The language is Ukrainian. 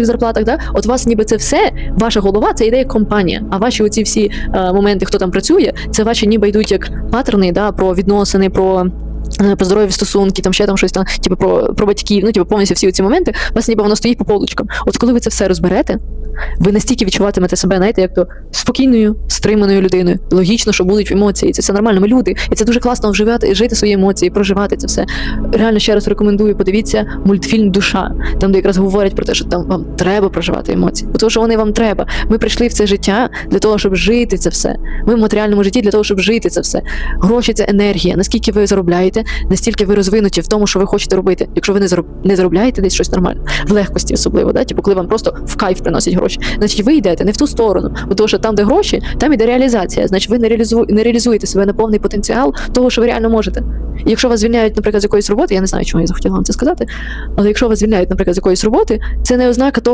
ваших зарплатах, да? от вас ніби це все, ваша голова це йде як компанія. А ваші оці всі е, моменти, хто там працює, це ваші ніби йдуть як паттерни, да, про відносини, про. е, Про здорові стосунки, там ще там щось там, типу про, про батьків, ну типу повністю всі ці моменти, у вас ніби воно стоїть по полочкам. От коли ви це все розберете, ви настільки відчуватимете себе, знаєте, як то спокійною, стриманою людиною. Логічно, що будуть емоції. Це все нормально. Ми люди, і це дуже класно вживати, жити свої емоції, проживати це все. Реально ще раз рекомендую. Подивіться мультфільм Душа, там де якраз говорять про те, що там вам треба проживати емоції, бо тому що вони вам треба. Ми прийшли в це життя для того, щоб жити це все. Ми в матеріальному житті для того, щоб жити це все. Гроші це енергія. Наскільки ви заробляєте, настільки ви розвинуті в тому, що ви хочете робити. Якщо ви не зароб... не заробляєте десь щось нормально, в легкості особливо, да? типу, коли вам просто в кайф приносять гроші, значить ви йдете не в ту сторону. Бо тому що там, де гроші, там іде реалізація. Значить, ви не реалізу... не реалізуєте себе на повний потенціал того, що ви реально можете. І якщо вас звільняють, наприклад, з якоїсь роботи, я не знаю, чому я захотіла вам це сказати, але якщо вас звільняють, наприклад, з якоїсь роботи, це не ознака того.